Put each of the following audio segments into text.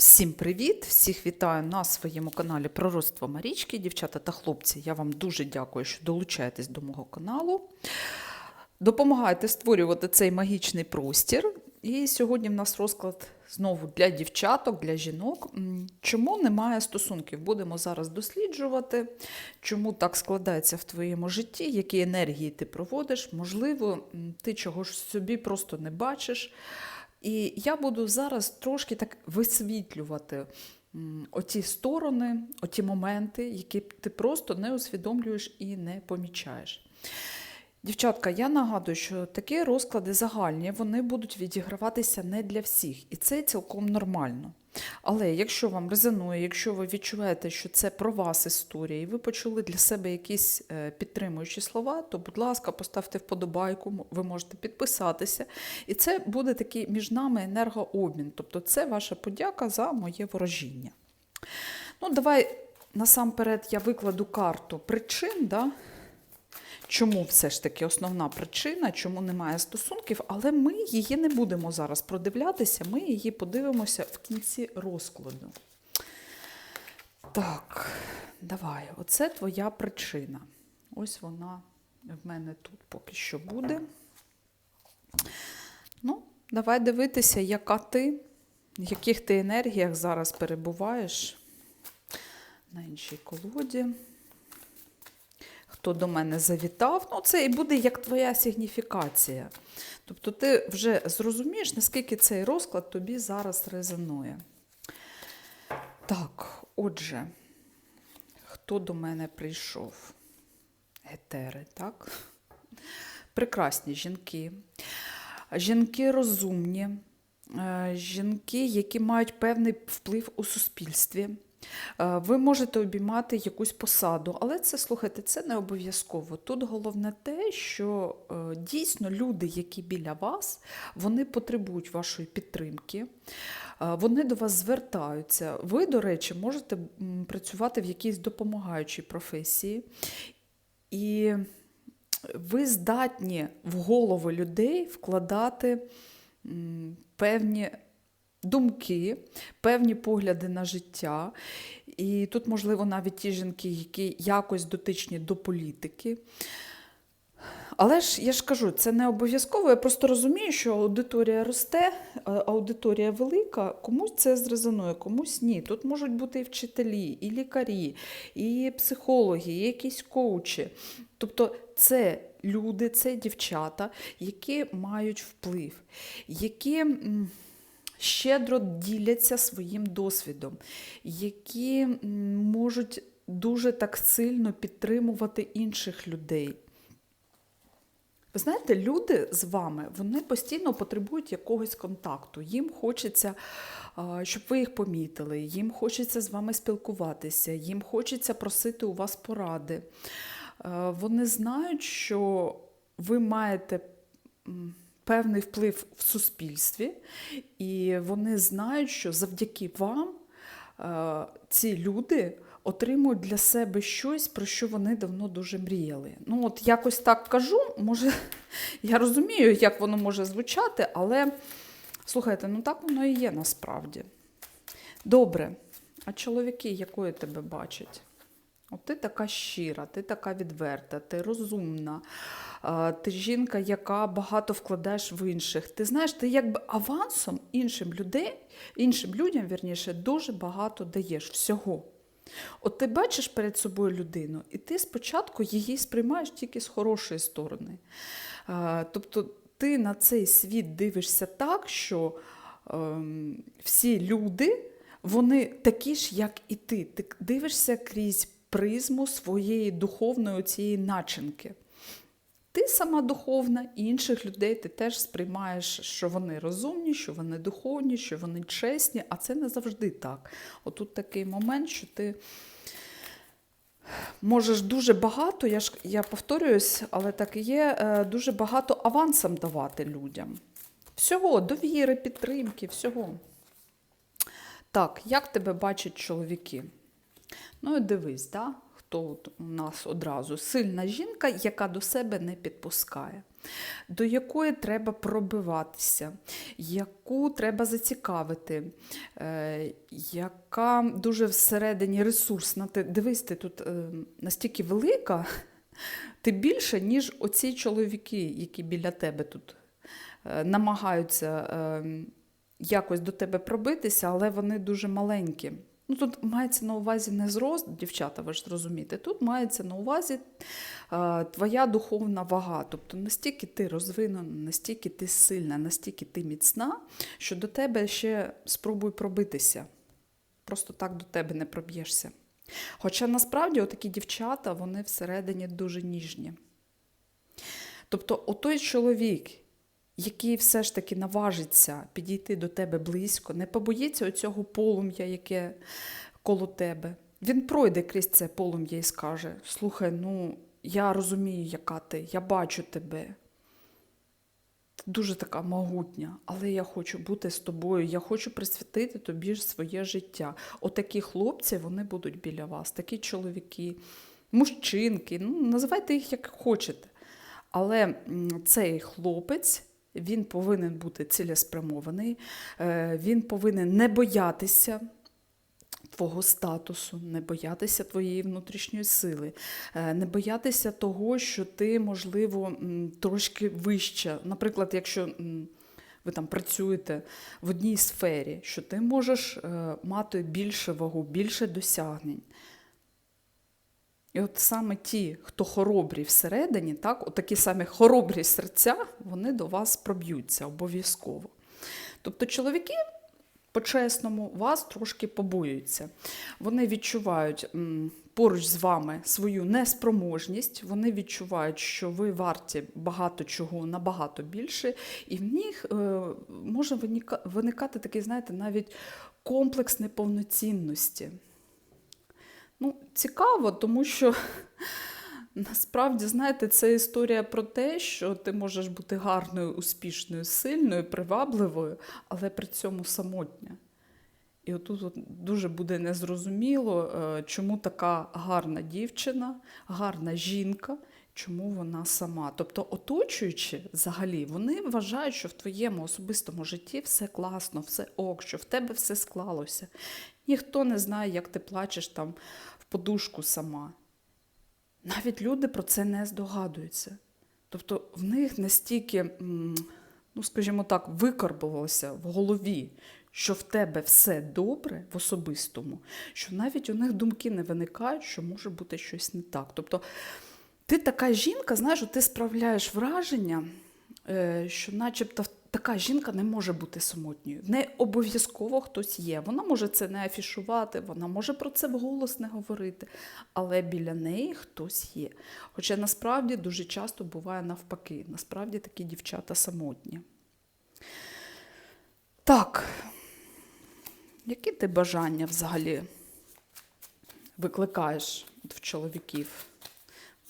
Всім привіт! Всіх вітаю на своєму каналі Пророцтво Марічки. Дівчата та хлопці, я вам дуже дякую, що долучаєтесь до мого каналу. Допомагайте створювати цей магічний простір. І сьогодні в нас розклад знову для дівчаток, для жінок. Чому немає стосунків? Будемо зараз досліджувати, чому так складається в твоєму житті, які енергії ти проводиш. Можливо, ти чогось собі просто не бачиш. І я буду зараз трошки так висвітлювати оті сторони, оті моменти, які ти просто не усвідомлюєш і не помічаєш. Дівчатка, я нагадую, що такі розклади загальні вони будуть відіграватися не для всіх, і це цілком нормально. Але якщо вам резонує, якщо ви відчуваєте, що це про вас історія, і ви почули для себе якісь е, підтримуючі слова, то, будь ласка, поставте вподобайку, ви можете підписатися. І це буде такий між нами енергообмін. Тобто це ваша подяка за моє ворожіння. Ну, давай насамперед я викладу карту причин, да? Чому все ж таки основна причина, чому немає стосунків, але ми її не будемо зараз продивлятися, ми її подивимося в кінці розкладу. Так, давай, оце твоя причина. Ось вона в мене тут поки що буде. Ну, давай дивитися, яка ти, в яких ти енергіях зараз перебуваєш на іншій колоді. Хто до мене завітав, ну це і буде як твоя сигніфікація. Тобто ти вже зрозумієш, наскільки цей розклад тобі зараз резонує. Так, отже, хто до мене прийшов? Етери, так? Прекрасні жінки. Жінки розумні, е, жінки, які мають певний вплив у суспільстві. Е, Ви можете обіймати якусь посаду, але це, слухайте, це не обов'язково. Тут головне те, що е, дійсно люди, які біля вас, вони потребують вашої підтримки, е, вони до вас звертаються. Ви, до речі, можете працювати в якійсь допомагаючій професії. І ви здатні в голови людей вкладати певні думки, певні погляди на життя. І тут, можливо, навіть ті жінки, які якось дотичні до політики. Але ж я ж кажу, це не обов'язково. Я просто розумію, що аудиторія росте, аудиторія велика, комусь це зрезонує, комусь ні. Тут можуть бути і вчителі, і лікарі, і психологи, і якісь коучі. Тобто це люди, це дівчата, які мають вплив, які. Щедро діляться своїм досвідом, які можуть дуже так сильно підтримувати інших людей. Ви знаєте, люди з вами вони постійно потребують якогось контакту. Їм хочеться, щоб ви їх помітили, їм хочеться з вами спілкуватися, їм хочеться просити у вас поради. Вони знають, що ви маєте певний вплив в суспільстві, і вони знають, що завдяки вам е, ці люди отримують для себе щось, про що вони давно дуже мріяли. Ну, от якось так кажу, може, я розумію, як воно може звучати, але слухайте, ну так воно і є насправді. Добре, а чоловіки, якої тебе бачать? От ти така щира, ти така відверта, ти розумна, ти жінка, яка багато вкладаєш в інших. Ти знаєш, ти якби авансом іншим людей, іншим людям, вірніше, дуже багато даєш всього. От ти бачиш перед собою людину, і ти спочатку її сприймаєш тільки з хорошої сторони. Тобто ти на цей світ дивишся так, що ем, всі люди, вони такі ж, як і ти. Ти дивишся крізь призму своєї духовної цієї начинки. Ти сама духовна, і інших людей ти теж сприймаєш, що вони розумні, що вони духовні, що вони чесні, а це не завжди так. Отут такий момент, що ти можеш дуже багато, я ж я повторююсь, але так і є, е, дуже багато авансом давати людям. Всього, довіри, підтримки, всього. Так, як тебе бачать чоловіки? Ну і дивись, да? хто у нас одразу сильна жінка, яка до себе не підпускає, до якої треба пробиватися, яку треба зацікавити, е, яка дуже всередині ресурсна. Ти дивись, ти тут е, настільки велика, ти більше, ніж оці чоловіки, які біля тебе тут е, намагаються е, якось до тебе пробитися, але вони дуже маленькі. Ну, тут мається на увазі не зрост, дівчата, ви ж розумієте, тут мається на увазі е, твоя духовна вага. Тобто настільки ти розвинена, настільки ти сильна, настільки ти міцна, що до тебе ще спробуй пробитися. Просто так до тебе не проб'єшся. Хоча насправді отакі дівчата, вони всередині дуже ніжні. Тобто, отой чоловік, який все ж таки наважиться підійти до тебе близько, не побоїться оцього полум'я, яке коло тебе. Він пройде крізь це полум'я і скаже: Слухай, ну я розумію, яка ти, я бачу тебе. Ти дуже така могутня, але я хочу бути з тобою, я хочу присвятити тобі ж своє життя. Отакі хлопці вони будуть біля вас, такі чоловіки, мужчинки, ну, називайте їх як хочете. Але цей хлопець він повинен бути цілеспрямований, е, він повинен не боятися твого статусу, не боятися твоєї внутрішньої сили, е, не боятися того, що ти, можливо, трошки вища. Наприклад, якщо ви там працюєте в одній сфері, що ти можеш е, мати більше вагу, більше досягнень. І от саме ті, хто хоробрі всередині, так, от такі самі хоробрі серця, вони до вас проб'ються обов'язково. Тобто чоловіки, по-чесному, вас трошки побоюються. Вони відчувають поруч з вами свою неспроможність, вони відчувають, що ви варті багато чого набагато більше, і в них е, може виникати такий, знаєте, навіть комплекс неповноцінності. Ну, цікаво, тому що насправді, знаєте, це історія про те, що ти можеш бути гарною, успішною, сильною, привабливою, але при цьому самотня. І отут от дуже буде незрозуміло, е, чому така гарна дівчина, гарна жінка, чому вона сама. Тобто, оточуючи взагалі, вони вважають, що в твоєму особистому житті все класно, все ок, що в тебе все склалося. Ніхто не знає, як ти плачеш там в подушку сама. Навіть люди про це не здогадуються. Тобто в них настільки, ну скажімо так, викарбувалося в голові, що в тебе все добре в особистому, що навіть у них думки не виникають, що може бути щось не так. Тобто ти така жінка, знаєш, ти справляєш враження, е, що начебто така жінка не може бути самотньою. В неї обов'язково хтось є. Вона може це не афішувати, вона може про це вголос не говорити, але біля неї хтось є. Хоча насправді дуже часто буває навпаки. Насправді такі дівчата самотні. Так, які ти бажання взагалі викликаєш в чоловіків?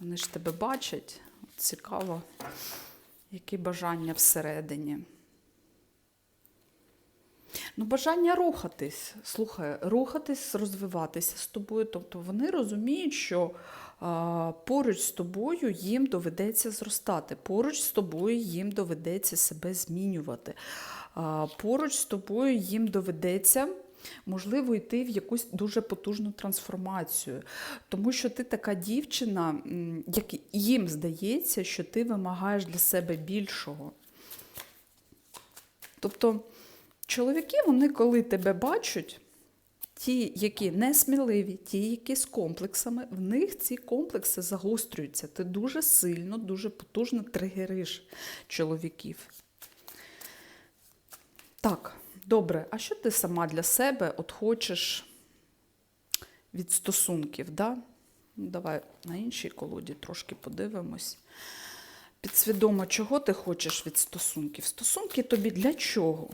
Вони ж тебе бачать. Цікаво, які бажання всередині. Ну, бажання рухатись. Слухай, рухатись, розвиватися з тобою. Тобто вони розуміють, що а, поруч з тобою їм доведеться зростати, поруч з тобою їм доведеться себе змінювати. А, поруч з тобою їм доведеться. Можливо, йти в якусь дуже потужну трансформацію, тому що ти така дівчина, як їм здається, що ти вимагаєш для себе більшого. Тобто чоловіки, вони коли тебе бачать, ті, які несміливі, ті, які з комплексами, в них ці комплекси загострюються. Ти дуже сильно, дуже потужно тригериш чоловіків. Так, добре, а що ти сама для себе от хочеш від стосунків? Да? Давай на іншій колоді трошки подивимось. Підсвідомо, чого ти хочеш від стосунків? Стосунки тобі для чого?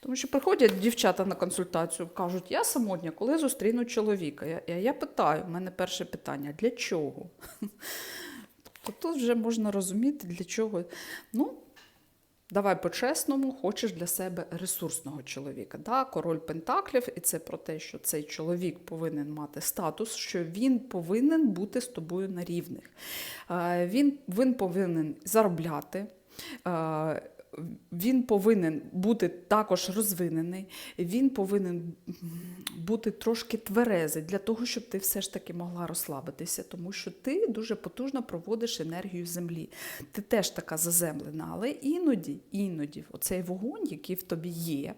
Тому що приходять дівчата на консультацію, кажуть, я самотня, коли зустріну чоловіка. Я, я питаю, в мене перше питання: для чого? Тобто тут вже можна розуміти, для чого. Ну, Давай по-чесному, хочеш для себе ресурсного чоловіка. Да? Король Пентаклів, і це про те, що цей чоловік повинен мати статус, що він повинен бути з тобою на рівних. Е, Він, він повинен заробляти. Він повинен бути також розвинений, він повинен бути трошки тверезий для того, щоб ти все ж таки могла розслабитися, тому що ти дуже потужно проводиш енергію землі. Ти теж така заземлена, але іноді, іноді, оцей вогонь, який в тобі є,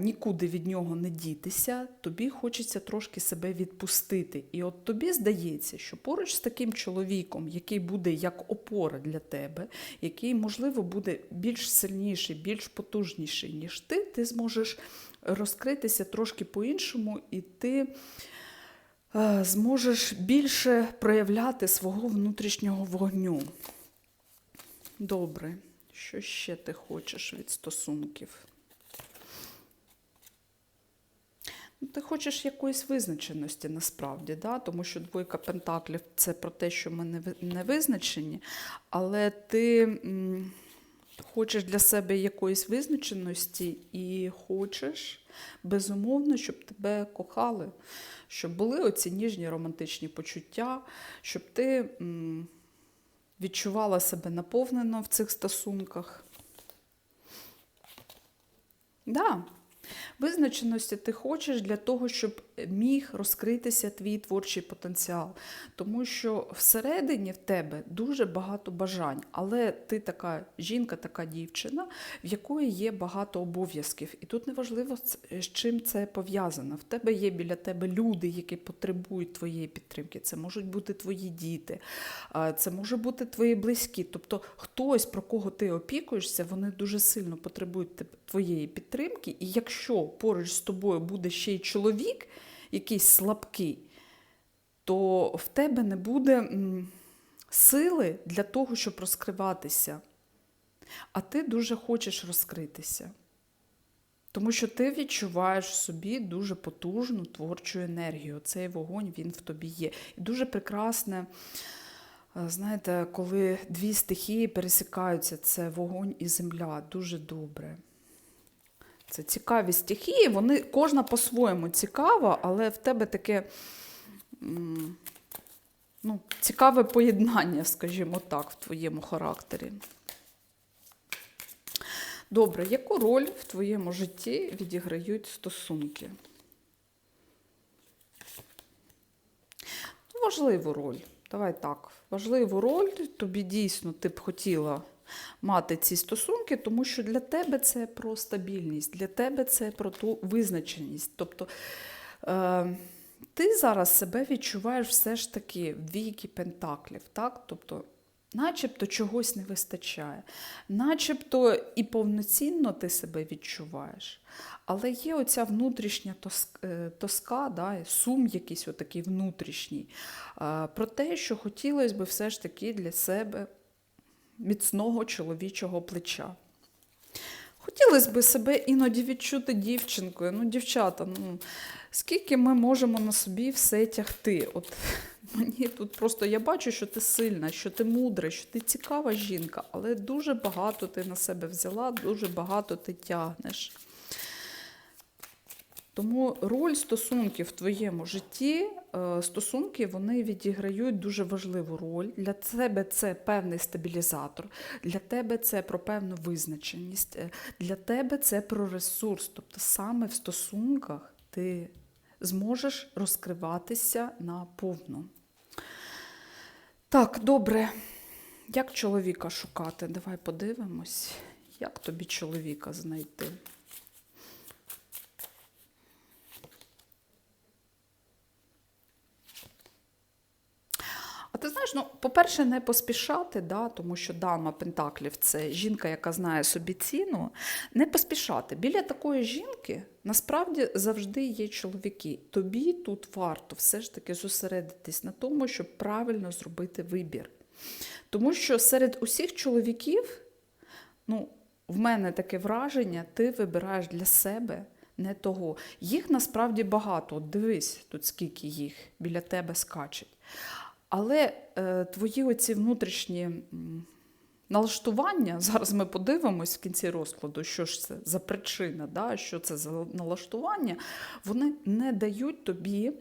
нікуди від нього не дітися, тобі хочеться трошки себе відпустити. І от тобі здається, що поруч з таким чоловіком, який буде як опора для тебе, який, можливо, буде більш сильніший, більш потужніший, ніж ти, ти зможеш розкритися трошки по-іншому, і ти е, зможеш більше проявляти свого внутрішнього вогню. Добре, що ще ти хочеш від стосунків? Ну, ти хочеш якоїсь визначеності насправді, да? тому що двойка пентаклів це про те, що ми не визначені, але ти хочеш для себе якоїсь визначеності і хочеш, безумовно, щоб тебе кохали, щоб були оці ніжні романтичні почуття, щоб ти відчувала себе наповнено в цих стосунках. Да. Визначеності ти хочеш для того, щоб міг розкритися твій творчий потенціал. Тому що всередині в тебе дуже багато бажань, але ти така жінка, така дівчина, в якої є багато обов'язків. І тут неважливо, з чим це пов'язано. В тебе є біля тебе люди, які потребують твоєї підтримки. Це можуть бути твої діти, це може бути твої близькі. Тобто хтось, про кого ти опікуєшся, вони дуже сильно потребують твоєї підтримки. І якщо поруч з тобою буде ще й чоловік, якийсь слабкий, то в тебе не буде сили для того, щоб розкриватися. А ти дуже хочеш розкритися. Тому що ти відчуваєш в собі дуже потужну творчу енергію. Цей вогонь він в тобі є. І дуже прекрасне, е, знаєте, коли дві стихії пересікаються, це вогонь і земля. Дуже добре. Це цікаві стихії, вони кожна по-своєму цікава, але в тебе таке ну, цікаве поєднання, скажімо так, в твоєму характері. Добре, яку роль в твоєму житті відіграють стосунки? Ну, Важливу роль. Давай так. Важливу роль тобі дійсно ти б хотіла мати ці стосунки, тому що для тебе це про стабільність, для тебе це про ту визначеність. Тобто е, ти зараз себе відчуваєш все ж таки в двійки пентаклів, так? Тобто, начебто чогось не вистачає, начебто і повноцінно ти себе відчуваєш. Але є оця внутрішня тоск- е, тоска, да, сум якийсь отакий внутрішній, е, про те, що хотілося б все ж таки для себе міцного чоловічого плеча. Хотілося б себе іноді відчути дівчинкою. Ну, дівчата, ну скільки ми можемо на собі все тягти? От мені тут просто я бачу, що ти сильна, що ти мудра, що ти цікава жінка, але дуже багато ти на себе взяла, дуже багато ти тягнеш. Тому роль стосунків в твоєму житті, е, стосунки вони відіграють дуже важливу роль. Для тебе це певний стабілізатор, для тебе це про певну визначеність, е, для тебе це про ресурс. Тобто саме в стосунках ти зможеш розкриватися на повну. Так, добре. Як чоловіка шукати? Давай подивимось, як тобі чоловіка знайти. А ти знаєш, ну, по-перше, не поспішати, да, тому що дама Пентаклів це жінка, яка знає собі ціну. Не поспішати. Біля такої жінки насправді завжди є чоловіки. Тобі тут варто все ж таки зосередитись на тому, щоб правильно зробити вибір. Тому що серед усіх чоловіків, ну, в мене таке враження, ти вибираєш для себе не того. Їх насправді багато. Дивись, тут скільки їх біля тебе скачуть. Але е, твої оці внутрішні налаштування, зараз ми подивимось в кінці розкладу, що ж це за причина, да, що це за налаштування, вони не дають тобі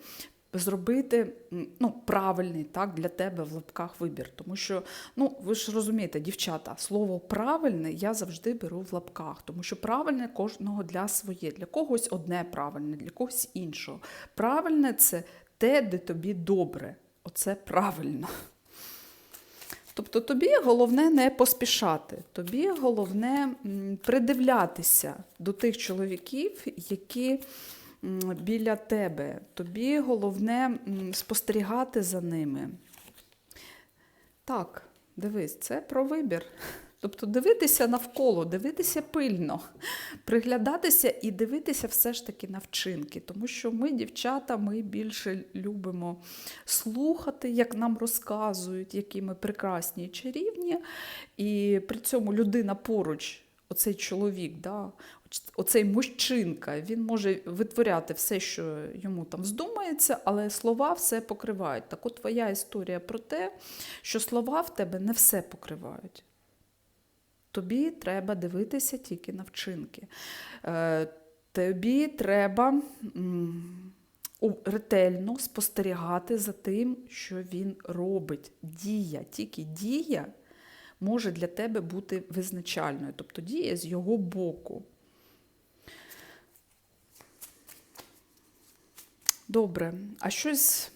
зробити ну, правильний так, для тебе в лапках вибір. Тому що, ну, ви ж розумієте, дівчата, слово правильне я завжди беру в лапках, тому що правильне кожного для своє, для когось одне правильне, для когось іншого. Правильне це те, де тобі добре. Оце правильно. Тобто тобі головне не поспішати, тобі головне придивлятися до тих чоловіків, які біля тебе. Тобі головне спостерігати за ними. Так, дивись, це про вибір. Тобто дивитися навколо, дивитися пильно, приглядатися і дивитися все ж таки на вчинки. Тому що ми, дівчата, ми більше любимо слухати, як нам розказують, які ми прекрасні і чарівні. І при цьому людина поруч, оцей чоловік, да, оцей мужчинка, він може витворяти все, що йому там здумається, але слова все покривають. Так от твоя історія про те, що слова в тебе не все покривають. Тобі треба дивитися тільки на вчинки. Е, Тобі треба ретельно спостерігати за тим, що він робить. Дія, тільки дія може для тебе бути визначальною, тобто дія з його боку. Добре, а щось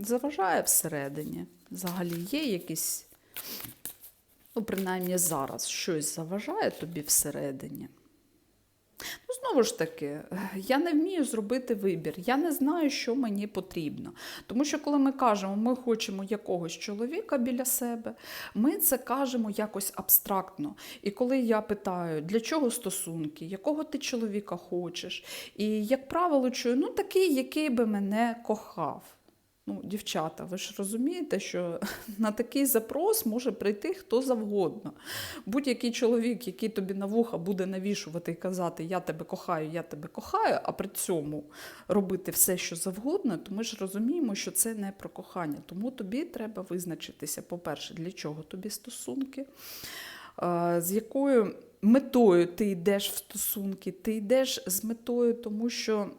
заважає всередині? Взагалі є якісь Ну, принаймні зараз щось заважає тобі всередині. Ну, знову ж таки, я не вмію зробити вибір, я не знаю, що мені потрібно. Тому що, коли ми кажемо, ми хочемо якогось чоловіка біля себе, ми це кажемо якось абстрактно. І коли я питаю, для чого стосунки, якого ти чоловіка хочеш, і, як правило, чую, ну такий, який би мене кохав. Ну, дівчата, ви ж розумієте, що на такий запрос може прийти хто завгодно. Будь-який чоловік, який тобі на вуха буде навішувати і казати Я тебе кохаю, я тебе кохаю, а при цьому робити все, що завгодно, то ми ж розуміємо, що це не про кохання. Тому тобі треба визначитися, по-перше, для чого тобі стосунки, з якою метою ти йдеш в стосунки, ти йдеш з метою, тому що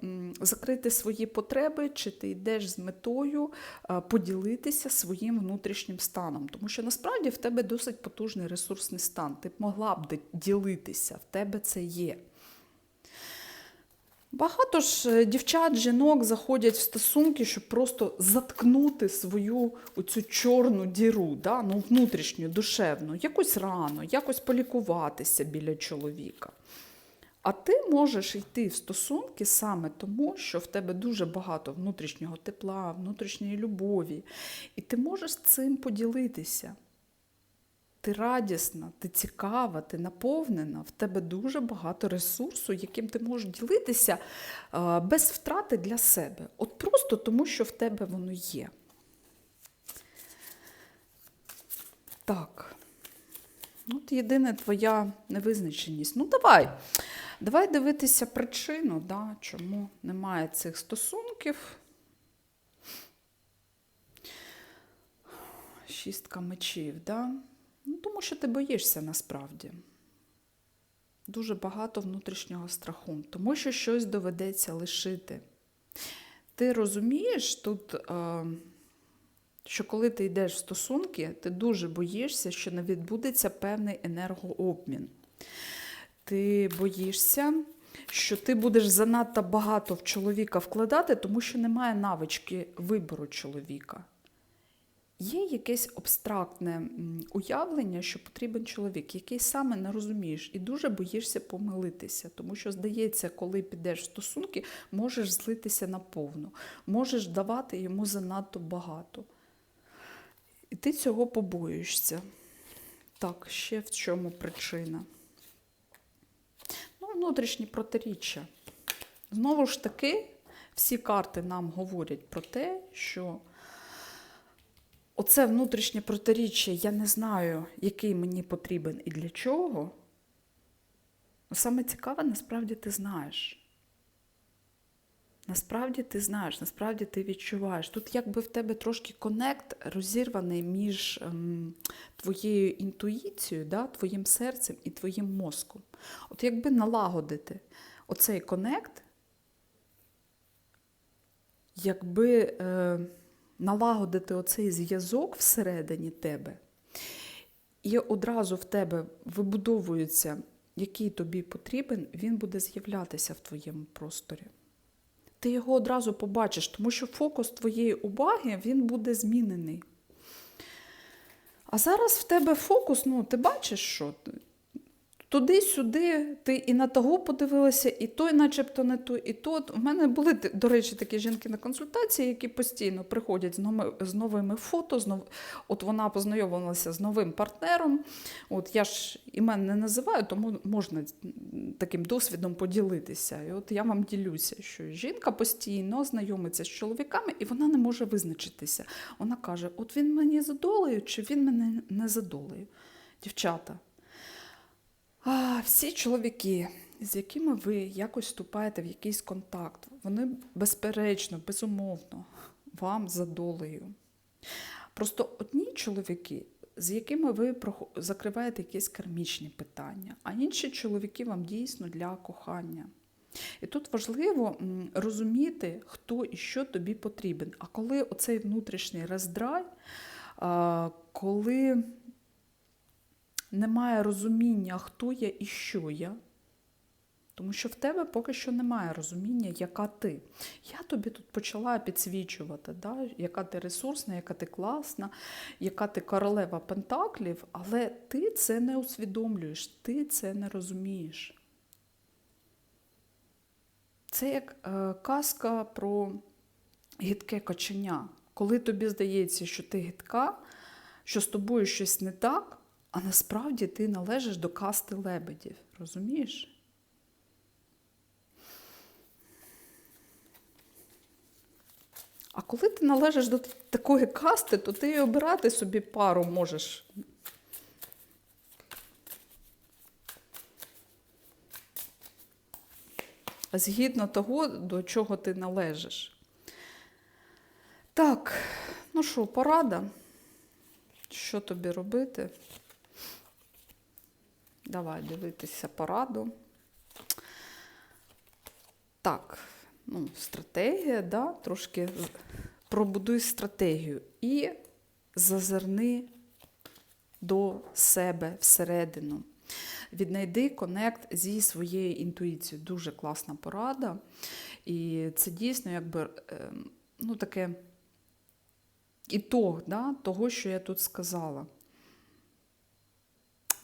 закрити свої потреби, чи ти йдеш з метою е, поділитися своїм внутрішнім станом. Тому що насправді в тебе досить потужний ресурсний стан. Ти могла б ділитися, в тебе це є. Багато ж е, дівчат, жінок заходять в стосунки, щоб просто заткнути свою оцю чорну діру, да? ну, внутрішню, душевну, якусь рану, якось полікуватися біля чоловіка. А ти можеш йти в стосунки саме тому, що в тебе дуже багато внутрішнього тепла, внутрішньої любові, і ти можеш цим поділитися. Ти радісна, ти цікава, ти наповнена, в тебе дуже багато ресурсу, яким ти можеш ділитися е, без втрати для себе. От просто тому, що в тебе воно є. Так. От єдине твоя невизначеність. Ну, давай. Давай дивитися причину, да, чому немає цих стосунків. Шістка мечів, да? Ну, тому що ти боїшся насправді. Дуже багато внутрішнього страху, тому що щось доведеться лишити. Ти розумієш тут, що коли ти йдеш в стосунки, ти дуже боїшся, що не відбудеться певний енергообмін. Ти боїшся, що ти будеш занадто багато в чоловіка вкладати, тому що немає навички вибору чоловіка. Є якесь абстрактне уявлення, що потрібен чоловік, який саме не розумієш, і дуже боїшся помилитися, тому що, здається, коли підеш в стосунки, можеш злитися наповну, можеш давати йому занадто багато. І ти цього побоюєшся. Так, ще в чому причина? Ну, внутрішні протиріччя. Знову ж таки, всі карти нам говорять про те, що оце внутрішнє протиріччя, я не знаю, який мені потрібен і для чого. Ну, Саме цікаве, насправді ти знаєш. Насправді ти знаєш, насправді ти відчуваєш. Тут якби в тебе трошки конект розірваний між ем, твоєю інтуїцією, да, твоїм серцем і твоїм мозком. От якби налагодити оцей конект, якби е, налагодити оцей зв'язок всередині тебе, і одразу в тебе вибудовується, який тобі потрібен, він буде з'являтися в твоєму просторі. Ти його одразу побачиш, тому що фокус твоєї уваги він буде змінений. А зараз в тебе фокус, ну, ти бачиш, що туди-сюди, ти і на того подивилася, і той, начебто не той, і то. У мене були, до речі, такі жінки на консультації, які постійно приходять з новими, з новими фото. З нов... От вона познайомилася з новим партнером. От я ж імен не називаю, тому можна таким досвідом поділитися. І от я вам ділюся, що жінка постійно знайомиться з чоловіками, і вона не може визначитися. Вона каже: От він мені задолею, чи він мене не задолею. Дівчата. А, всі чоловіки, з якими ви якось вступаєте в якийсь контакт, вони безперечно, безумовно, вам за долею. Просто одні чоловіки, з якими ви закриваєте якісь кармічні питання, а інші чоловіки вам дійсно для кохання. І тут важливо розуміти, хто і що тобі потрібен. А коли оцей внутрішній роздрай, коли немає розуміння, хто я і що я, тому що в тебе поки що немає розуміння, яка ти. Я тобі тут почала підсвічувати, да? яка ти ресурсна, яка ти класна, яка ти королева пентаклів, але ти це не усвідомлюєш, ти це не розумієш. Це як е, казка про гидке коченя. Коли тобі здається, що ти гидка, що з тобою щось не так, а насправді ти належиш до касти лебедів. Розумієш? А коли ти належиш до такої касти, то ти і обирати собі пару можеш. Згідно того, до чого ти належиш. Так, ну що, порада? Що тобі робити? Давай дивитися пораду. Так, ну, стратегія, да, трошки пробудуй стратегію і зазирни до себе всередину. Віднайди конект зі своєю інтуїцією. Дуже класна порада. І це дійсно якби ем, ну, таке ітог да, того, що я тут сказала.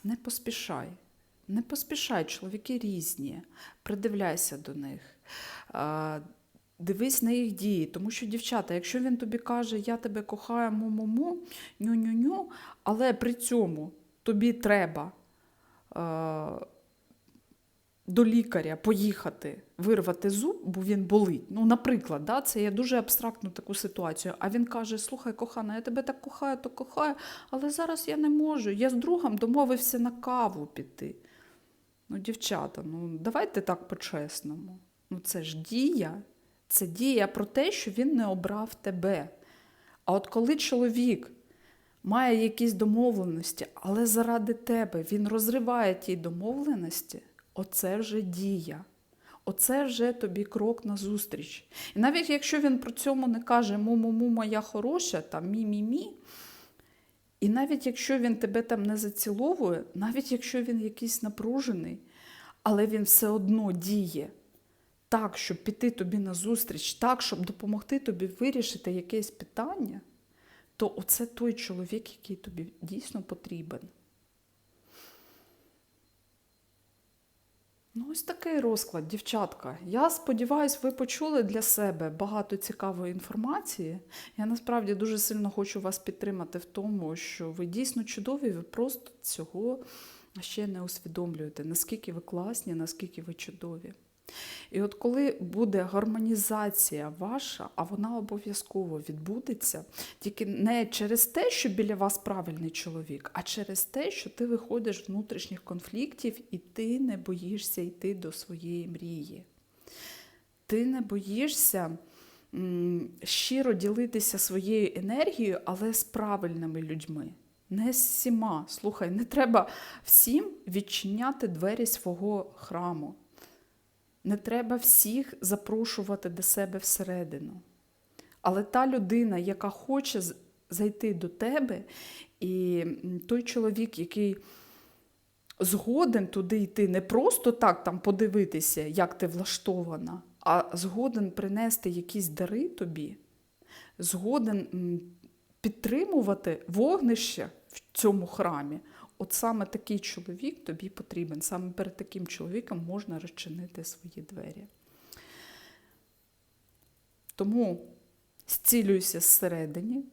Не поспішай. Не поспішай, чоловіки різні. Придивляйся до них. Дивись на їх дії, тому що, дівчата, якщо він тобі каже, я тебе кохаю, му-му-му, ню-ню-ню, але при цьому тобі треба до лікаря поїхати, вирвати зуб, бо він болить. Ну, наприклад, да, це є дуже абстрактну таку ситуацію. А він каже: Слухай, кохана, я тебе так кохаю, то кохаю, але зараз я не можу. Я з другом домовився на каву піти. Ну, дівчата, ну давайте так по-чесному. Ну, це ж дія. Це дія про те, що він не обрав тебе. А от коли чоловік має якісь домовленості, але заради тебе він розриває ті домовленості, оце вже дія. Оце вже тобі крок назустріч. І навіть якщо він при цьому не каже му-му-му, моя хороша, там мі-мі-мі, і навіть якщо він тебе там не заціловує, навіть якщо він якийсь напружений, але він все одно діє так, щоб піти тобі назустріч, так, щоб допомогти тобі вирішити якесь питання, то оце той чоловік, який тобі дійсно потрібен. Ну, ось такий розклад, дівчатка. Я сподіваюся, ви почули для себе багато цікавої інформації. Я насправді дуже сильно хочу вас підтримати в тому, що ви дійсно чудові, ви просто цього ще не усвідомлюєте, наскільки ви класні, наскільки ви чудові. І от коли буде гармонізація ваша, а вона обов'язково відбудеться, тільки не через те, що біля вас правильний чоловік, а через те, що ти виходиш з внутрішніх конфліктів і ти не боїшся йти до своєї мрії. ти не боїшся щиро ділитися своєю енергією, але з правильними людьми. Не з всіма. Слухай, не треба всім відчиняти двері свого храму. Не треба всіх запрошувати до себе всередину. Але та людина, яка хоче зайти до тебе, і той чоловік, який згоден туди йти, не просто так там подивитися, як ти влаштована, а згоден принести якісь дари тобі, згоден підтримувати вогнище в цьому храмі. От саме такий чоловік тобі потрібен. Саме перед таким чоловіком можна розчинити свої двері. Тому зцілюйся зсередині,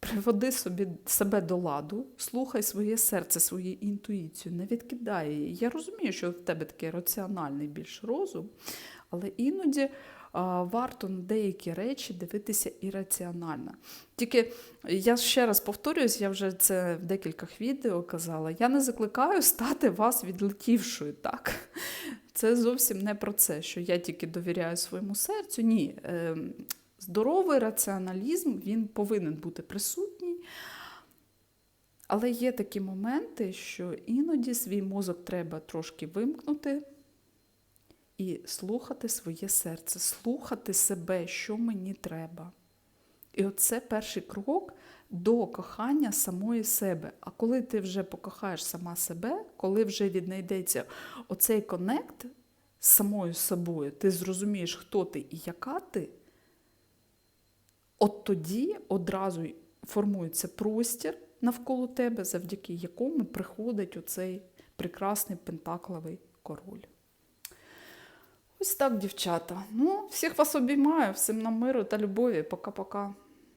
приводи собі, себе до ладу, слухай своє серце, свою інтуїцію, не відкидай її. Я розумію, що в тебе такий раціональний більш розум, але іноді варто на деякі речі дивитися ірраціонально. Тільки я ще раз повторююсь, я вже це в декількох відео казала. Я не закликаю стати вас відлетівшою, так? Це зовсім не про це, що я тільки довіряю своєму серцю. Ні. Ем, Здоровий раціоналізм він повинен бути присутній. Але є такі моменти, що іноді свій мозок треба трошки вимкнути і слухати своє серце, слухати себе, що мені треба. І оце перший крок до кохання самої себе. А коли ти вже покохаєш сама себе, коли вже віднайдеться оцей конект з самою собою, ти зрозумієш, хто ти і яка ти, от тоді одразу формується простір навколо тебе, завдяки якому приходить оцей прекрасний пентакловий король. Ось так, дівчата. Ну, всіх вас обіймаю, всім нам миру та любові. Пока-пока.